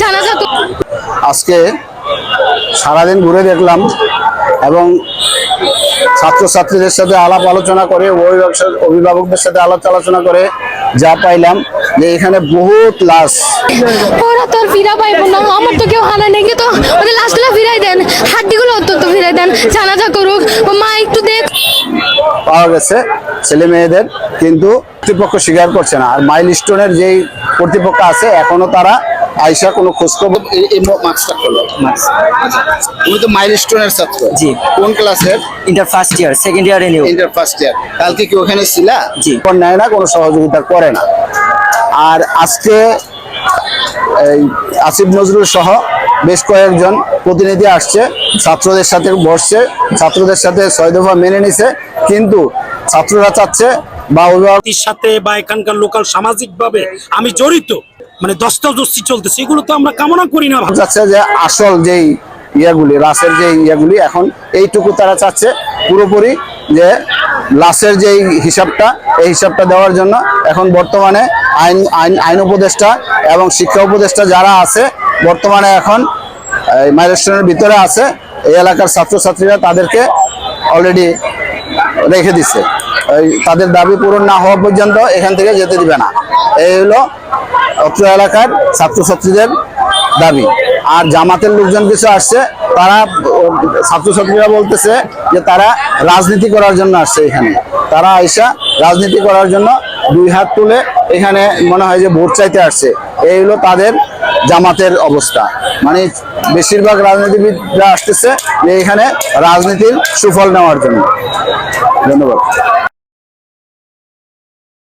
জানাজা আজকে সারাদিন ঘুরে দেখলাম এবং ছাত্রছাত্রীদের সাথে আলাপ আলোচনা করে অভিভাবক অভিভাবকদের সাথে আলাপ আলোচনা করে যা পাইলাম যে এখানে বহুত লাশ। ওরা তো ফিরা পাইবো না। আমার তো কেউ নেই। তো ওদের লাশগুলো ফিরাই দেন। হাড্ডিগুলো অন্তত ফিরাই দেন। জানাজা করুক। মা একটু দেখ। পাওয়া গেছে ছেলে মেয়েদের। কিন্তু কর্তৃপক্ষ স্বীকার করছে না। আর মাইল স্টোনের যেই কর্তৃপক্ষ আছে এখনও তারা আইসা কোনো খোঁজখবর? এই- এই মার্কসটা করল তুমি তো মাইল স্টোনের ছাত্র। জি। কোন ক্লাসের ইন্টার ফার্স্ট ইয়ার সেকেন্ড ইয়ারে নিউ ইন্টার ফার্স্ট ইয়ার কালকে কি ওখানে ছিলা? জি। কোন নেয় না কোনো সহযোগিতা করে না। আর আজকে এই আসিফ নজরুল সহ বেশ কয়েকজন প্রতিনিধি আসছে। ছাত্রদের সাথে বসছে। ছাত্রদের সাথে ছয় দফা মেনে নিছে। কিন্তু ছাত্ররা চাচ্ছে বা অভিভাবক ব্যক্তির সাথে বা এখানকার লোকাল সামাজিকভাবে আমি জড়িত। মানে দস্তাদস্তি চলতেছে, এগুলো তো আমরা কামনা করি না। চাচ্ছে যে আসল যেই ইয়াগুলি লাশের যে ইয়াগুলি, এখন এইটুকু তারা চাচ্ছে পুরোপুরি যে লাশের যে হিসাবটা, এই হিসাবটা দেওয়ার জন্য এখন বর্তমানে আইন আইন আইন উপদেষ্টা এবং শিক্ষা উপদেষ্টা যারা আছে, বর্তমানে এখন মাইলস্টোনের ভিতরে আছে, এই এলাকার ছাত্রছাত্রীরা তাদেরকে অলরেডি রেখে এই তাদের দাবি পূরণ না হওয়া পর্যন্ত এখান থেকে যেতে দিবে না। এই হলো অত্র এলাকার ছাত্রছাত্রীদের দাবি। আর জামাতের লোকজন কিছু আসছে, তারা, ছাত্রছাত্রীরা বলতেছে যে তারা রাজনীতি করার জন্য আসছে এখানে। তারা আইসা রাজনীতি করার জন্য দুই হাত তুলে এখানে মনে হয় যে ভোট চাইতে আসছে। এই হলো তাদের জামাতের অবস্থা। মানে বেশিরভাগ রাজনীতিবিদরা আসতেছে যে এখানে রাজনীতির সুফল নেওয়ার জন্য। ধন্যবাদ।